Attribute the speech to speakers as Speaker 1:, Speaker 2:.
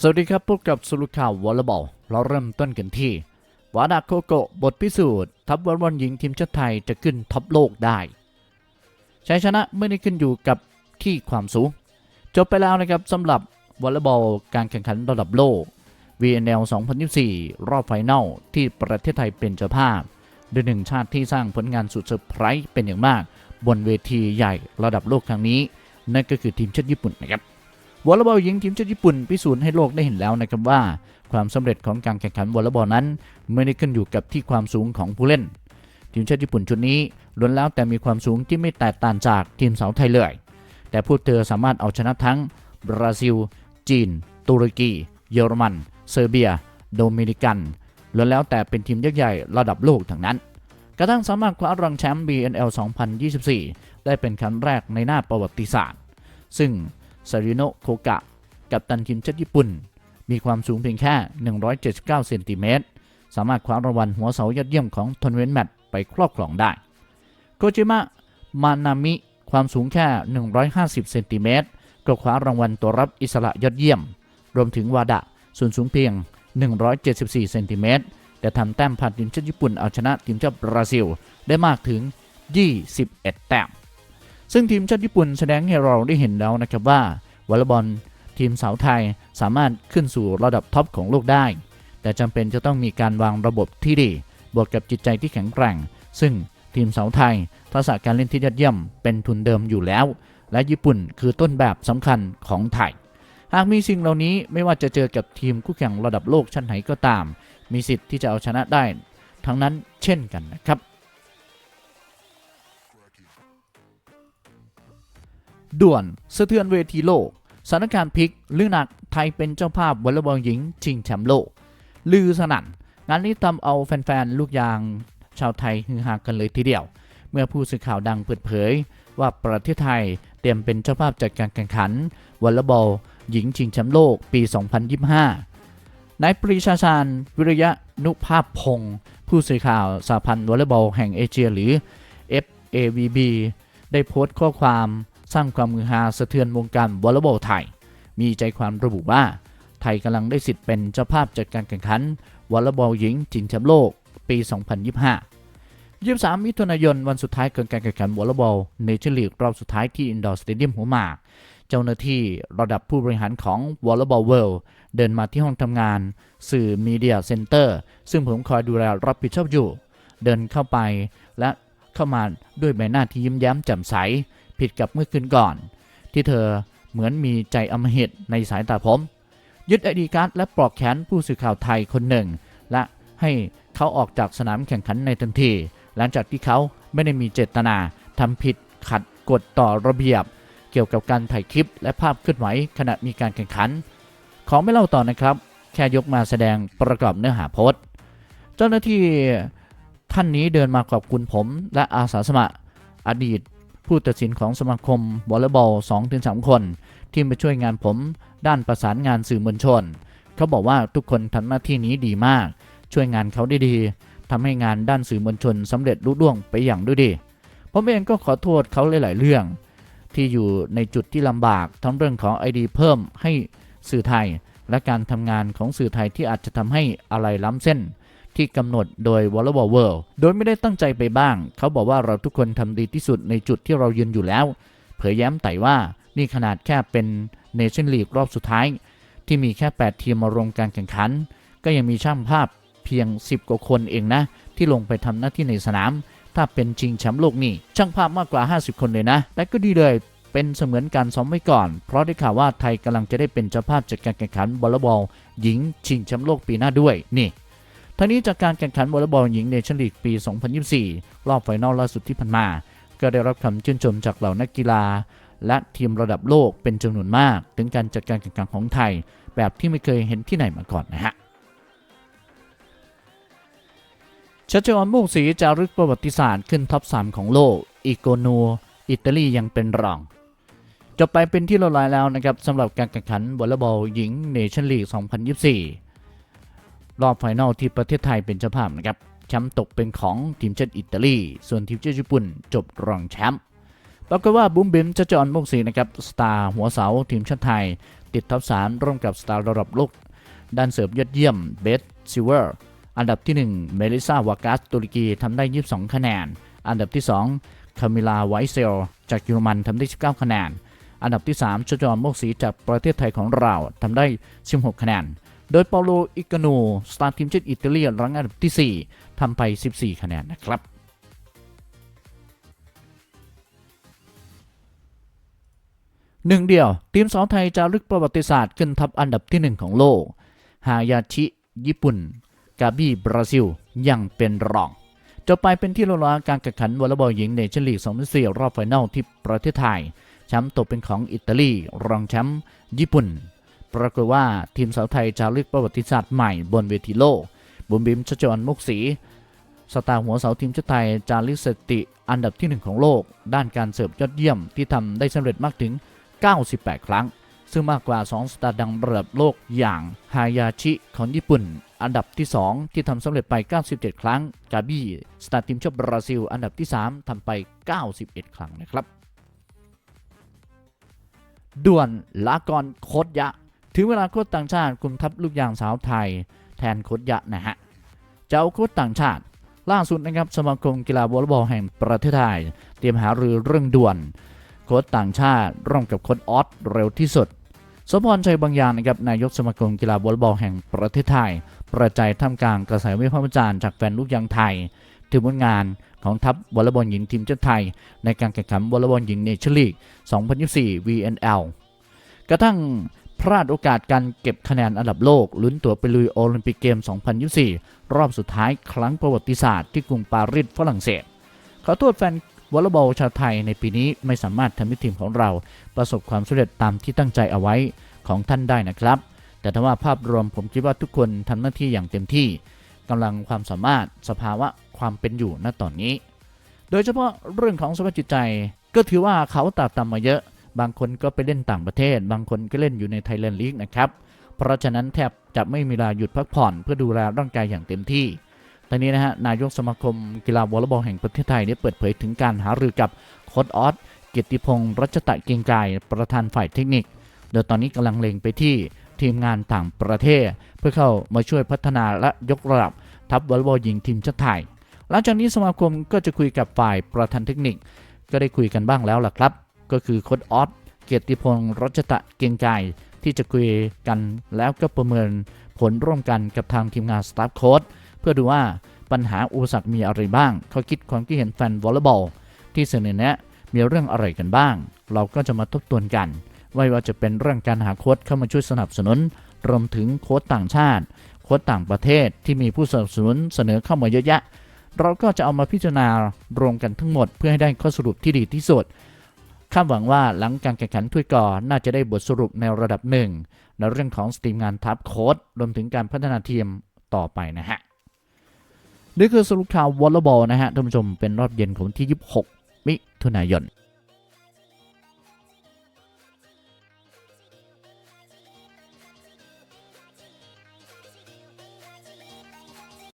Speaker 1: สวัสดีครับพบกับสรุข่าววอลเลย์บอลเราเริ่มต้นกันที่วาดาโคโกะบทพิสูจน์ ทัพวอลเลย์บอลหญิงทีมชาติไทยจะขึ้นท็อปโลกได้ชัยชนะไม่ได้ขึ้นอยู่กับที่ความสูง จบไปแล้วนะครับสำหรับวอลเลย์บอลการแข่งขันระดับโลก VNL 2024 รอบไฟนอลที่ประเทศไทยเป็นเจ้าภาพโดยหนึ่งชาติที่สร้างผลงานสุดเซอร์ไพรส์เป็นอย่างมาก บนเวทีใหญ่ระดับโลกครั้งนี้ นั่นก็คือทีมชาติญี่ปุ่นนะครับ วอลเลย์บอลหญิงทีมชาติญี่ปุ่นพิสูจน์ให้โลกได้เห็นแล้วนะครับว่า ความสำเร็จของการแข่งขันวอลเลย์บอลนั้น ไม่ได้ขึ้นอยู่กับที่ความสูงของผู้เล่น ทีมชาติญี่ปุ่นชุดนี้ล้วนแล้วแต่มีความสูงที่ไม่แตกต่างจากทีมสาวไทยเลย แต่พวกเธอสามารถเอาชนะทั้งบราซิล จีน ตุรกี เยอรมัน เซอร์เบีย โดมินิกันล้วนแล้วแต่เป็นทีมยักษ์ใหญ่ระดับโลกทั้งนั้น กระทั่งสามารถคว้ารองแชมป์ BNL 2024 ได้เป็นครั้งแรกในหน้าประวัติศาสตร์ ซึ่ง ซาริโนโคกะ กับตันทีมชาติญี่ปุ่น มีความสูงเพียงแค่ 179 เซนติเมตร สามารถคว้ารางวัลหัวเสายอดเยี่ยมของทัวร์นาเมนต์แมตช์ไปครอบครองได้ โกจิมะ มานามิ ความสูงแค่ 150 เซนติเมตร ก็คว้ารางวัลตัวรับอิสระยอดเยี่ยม รวมถึงวาดะ ส่วนสูงเพียง 174 เซนติเมตร แต่ทำแต้มผ่านทีมชาติญี่ปุ่นเอาชนะทีมชาติบราซิล ได้มากถึง 21 แต้ม ซึ่งทีมชาติญี่ปุ่นแสดงให้เราได้เห็นแล้วนะครับว่าวอลเลย์บอลทีมสาวไทยสามารถขึ้นสู่ระดับท็อปของโลกได้ แต่จำเป็นจะต้องมีการวางระบบที่ดี บวกกับจิตใจที่แข็งแกร่ง ซึ่งทีมสาวไทยทักษะการเล่นที่ยอดเยี่ยมเป็นทุนเดิมอยู่แล้ว และญี่ปุ่นคือต้นแบบสำคัญของไทย หากมีสิ่งเหล่านี้ไม่ว่าจะเจอกับทีมคู่แข่งระดับโลกชั้นไหนก็ตาม มีสิทธิ์ที่จะเอาชนะได้ ทั้งนั้นเช่นกันนะครับ ด่วนสะเทือนเวทีโลกสถานการณ์พลิกลือหนักไทยเป็นเจ้าภาพวอลเลย์บอลหญิงชิงแชมป์โลก ลือสนั่น งานนี้ทำเอาแฟนๆ ลูกยางชาวไทยฮือฮากันเลยทีเดียว เมื่อผู้สื่อข่าวดังเปิดเผย ว่าประเทศไทยเตรียมเป็นเจ้าภาพจัดการแข่งขันวอลเลย์บอลหญิงชิงแชมป์โลกปี 2025 นายปรีชาชาญวิริยะนุภาพพงศ์ผู้สื่อข่าวสหพันธ์วอลเลย์บอลแห่งเอเชียหรือ FAVB ได้โพสต์ข้อความ สร้างความมือฮาสะเทือนวงการวอลเลย์บอลไทย มีใจความระบุว่า ไทยกำลังได้สิทธิ์เป็นเจ้าภาพจัดการแข่งขันวอลเลย์บอลหญิงชิงแชมป์โลกปี 2025 23 มิถุนายนวันสุดท้ายของการแข่งขันวอลเลย์บอลเนชั่นลีกรอบสุดท้ายที่อินดอร์สเตเดียมหัวหมากเจ้าหน้าที่ระดับผู้บริหารของวอลเลย์บอลเวิลด์เดินมาที่ห้องทำงาน สื่อมีเดียเซ็นเตอร์ซึ่งผมคอยดูแลรับผิดชอบอยู่ เดินเข้าไปและเข้ามาด้วยใบหน้าที่ยิ้มแย้มแจ่มใส ผิดกับเมื่อคืนก่อน ที่เธอเหมือนมีใจอมหิตในสายตาผม ยึดไอดีการ์ดและปลอกแขนผู้สื่อข่าวไทยคนหนึ่ง และให้เขาออกจากสนามแข่งขันในทันที หลังจากที่เขาไม่ได้มีเจตนาทำผิดขัดกฎต่อระเบียบ เกี่ยวกับการถ่ายคลิปและภาพเคลื่อนไหวขณะมีการแข่งขัน ของไม่เล่าต่อนะครับ แค่ยกมาแสดงประกอบเนื้อหาโพสต์เจ้าหน้าที่ท่านนี้เดินมาขอบคุณผมและอาสาสมัครอดีต ผู้ตัดสินของสมาคมวอลเลย์บอล2-3 คน ที่มาช่วยงานผมด้านประสานงานสื่อมวลชน เขาบอกว่าทุกคนทำหน้าที่นี้ดีมาก ช่วยงานเขาได้ดีทำให้งานด้านสื่อมวลชนสำเร็จรุ่ร่วงไปอย่างด้วยดีผมเองก็ขอโทษเขาหลาย ๆ เรื่อง ที่อยู่ในจุดที่ลำบากทั้งเรื่องของไอดีเพิ่มให้สื่อไทย และการทำงานของสื่อไทยที่อาจจะทำให้อะไรล้ำเส้น ที่กำหนดโดย w a l l e y b a l l World โดยไม่ได้ตั้งใจไปบ้าง เขาบอกว่าเราทุกคนทำดีที่สุดในจุดที่เรายืนอยู่แล้ว เผยแย้มไต่ว่านี่ขนาดแค่เป็น Nation League รอบสุดท้าย ที่มีแค่ 8 ทีมมารวมการแข่งขัน ก็ยังมีช่างภาพเพียง 10 กว่าคนเองนะ ที่ลงไปทำหน้าที่ในสนาม ถ้าเป็นชิงแชมป์โลกนี่ช่างภาพมากกว่า 50 คนเลยนะ แต่ก็ดีเลยเป็นเสมือนการซ้อมไว้ก่อน เพราะได้ข่าวว่าไทยกำลังจะได้เป็นเจ้าภาพจัดการแข่งขันวอลเลย์บอลหญิงชิงแชมป์โลกปีหน้าด้วย นี่ ทั้งนี้จากการแข่งขันวอลเลย์บอลหญิงเนชั่นลีกปี 2024 รอบไฟนอลล่าสุดที่ผ่านมา ก็ได้รับคำชื่นชมจากเหล่านักกีฬา และทีมระดับโลกเป็นจำนวนมาก ถึงการจัดการแข่งขันของไทย แบบที่ไม่เคยเห็นที่ไหนมาก่อนนะฮะชัชวอนมุ่งศรีจารึกประวัติศาสตร์ขึ้นท็อป 3 ของโลก อีโกโนอิตาลียังเป็นรอง จบไปเป็นที่เรียบร้อยแล้วนะครับสำหรับการแข่งขันวอลเลย์บอลหญิงเนชั่นลีก 2024 รอบไฟนอลที่ประเทศไทยเป็นเจ้าภาพนะครับแชมป์ตกเป็นของทีมชาติอิตาลีส่วนทีมชาติญี่ปุ่นจบรองแชมป์ปรากฏว่าบุ้มบิมจะจอนมงศรีนะครับสตาร์หัวเสาทีมชาติไทย ติดท็อป3ร่วมกับสตาร์ระดับโลกด้านเสิร์ฟยอดเยี่ยมเบสซิเวอร์อันดับที่ 1 เมลิซาวากัสตุรกีทำได้ 22 คะแนน อันดับที่ 2 คามิลาไวเซล จากเยอรมันทำได้ 19 คะแนน อันดับที่ 3ชจอนโมกศรีจากประเทศไทยของเราทำได้ 16 คะแนน โดยเปาโล อิกาโน สตาร์ทีมชาติอิตาลีรั้งอันดับที่ 4 ทำไป 14 คะแนนนะครับหนึ่งเดียว ทีมสาวไทยจะลึกประวัติศาสตร์ขึ้นทับอันดับที่หนึ่งของโลก ฮายาชิ ญี่ปุ่น กาบีบราซิล ยังเป็นรองจบไปเป็นที่รู้แล้วการแข่งขันวอลเลย์บอลหญิงในเชลีก2004รอบไฟนอลที่ประเทศไทย แชมป์ตกเป็นของอิตาลี รองแชมป์ญี่ปุ่น ปรากฏว่าทีมสาวไทยจะลึกประวัติศาสตร์ใหม่บนเวทีโลก บุมบิมชจรมุกศรีสตาร์หัวเสาทีมชาติไทยจาริกสถิติอันดับที่หนึ่งของโลก ด้านการเสิร์ฟยอดเยี่ยมที่ทำได้สำเร็จมากถึง 98 ครั้ง ซึ่งมากกว่า 2 สตาร์ดังระดับโลกอย่างฮายาชิของญี่ปุ่น อันดับที่ 2 ที่ทำสำเร็จไป 97 ครั้ง กาบี้สตาร์ทีมชาติบราซิล อันดับที่ 3ทำไป 91 ครั้งนะครับ ด่วนลากรโคตยะ ถึงเวลาโค้ชต่างชาติกลุ่มทัพลูกยางสาวไทย แทนโคตยะนะฮะจะเอาโค้ชต่างชาติ ล่าสุดนะครับสมาคมกีฬาวอลเลย์บอลแห่งประเทศไทย เตรียมหารือเรื่องด่วน โค้ชต่างชาติร่วมกับโค้ชออสเร็วที่สุดสมพรชัยบางยางนะครับนายกสมาคมกีฬาวอลเลย์บอลแห่งประเทศไทย ประจัยท่ามกลางกระแสวิพากษ์วิจารณ์จากแฟนลูกยางไทย ถึงผลงานของทัพวอลเลย์บอลหญิงทีมชาติไทย ในการแข่งขันวอลเลย์บอลหญิงเนชั่นลีก 2024 VNL กระทั่ง พลาดโอกาสการเก็บคะแนนอันดับโลก ลุ้นตั๋วไปลุยโอลิมปิกเกม 2024 รอบสุดท้ายครั้งประวัติศาสตร์ที่กรุงปารีสฝรั่งเศส ขอโทษแฟนวอลเลย์บอลชาวไทยในปีนี้ไม่สามารถทำให้ทีมของเรา ประสบความสำเร็จตามที่ตั้งใจเอาไว้ของท่านได้นะครับ แต่ถ้าว่าภาพรวมผมคิดว่าทุกคนทำหน้าที่อย่างเต็มที่กำลังความสามารถสภาวะความเป็นอยู่ณตอนนี้ โดยเฉพาะเรื่องของสภาพจิตใจก็ถือว่าเขาตาตามมาเยอะ บางคนก็ไปเล่นต่างประเทศ บางคนก็เล่นอยู่ในไทยแลนด์ลีกนะครับ เพราะฉะนั้นแทบจะไม่มีเวลาหยุดพักผ่อนเพื่อดูแลร่างกายอย่างเต็มที่ตอนนี้นะฮะ นายกสมาคมกีฬาวอลเลย์บอลแห่งประเทศไทยได้เปิดเผยถึงการหารือกับโค้ชออสเกียรติพงศ์รัชตะเกียงกาย ประธานฝ่ายเทคนิค โดยตอนนี้กำลังเล็งไปที่ทีมงานต่างประเทศ เพื่อเข้ามาช่วยพัฒนาและยกระดับทัพวอลเลย์บอลหญิงทีมชาติไทย หลังจากนี้สมาคมก็จะคุยกับฝ่ายประธานเทคนิค ก็ได้คุยกันบ้างแล้วล่ะครับ ก็คือโค้ชออสเกียรติพงศ์รัชตะเกียงกายที่จะคุยกันแล้วก็ประเมินผลร่วมกันกับทางทีมงานสตาฟโค้ชเพื่อดูว่าปัญหาอุปสรรคมีอะไรบ้างเขาคิดความคิดเห็นแฟนวอลเลย์บอลที่เสนอแนะมีเรื่องอะไรกันบ้าง เราก็จะมาทบทวนกันไม่ว่าจะเป็นเรื่องการหาโค้ชเข้ามาช่วยสนับสนุน รวมถึงโค้ชต่างชาติ โค้ชต่างประเทศที่มีผู้สนับสนุนเสนอเข้ามาเยอะแยะ เราก็จะเอามาพิจารณารวมกันทั้งหมดเพื่อให้ได้ข้อสรุปที่ดีที่สุด คาดหวังว่าหลังการแข่งขันถ้วยก่อน่าจะได้บทสรุปในระดับหนึ่งในเรื่องของสตรีมงานทัพโค้ดรวมถึงการพัฒนาทีมต่อไปนะฮะนี่คือสรุปข่าววอลเลย์บอลนะฮะท่านผู้ชมเป็นรอบเย็นของที่ 26 มิถุนายน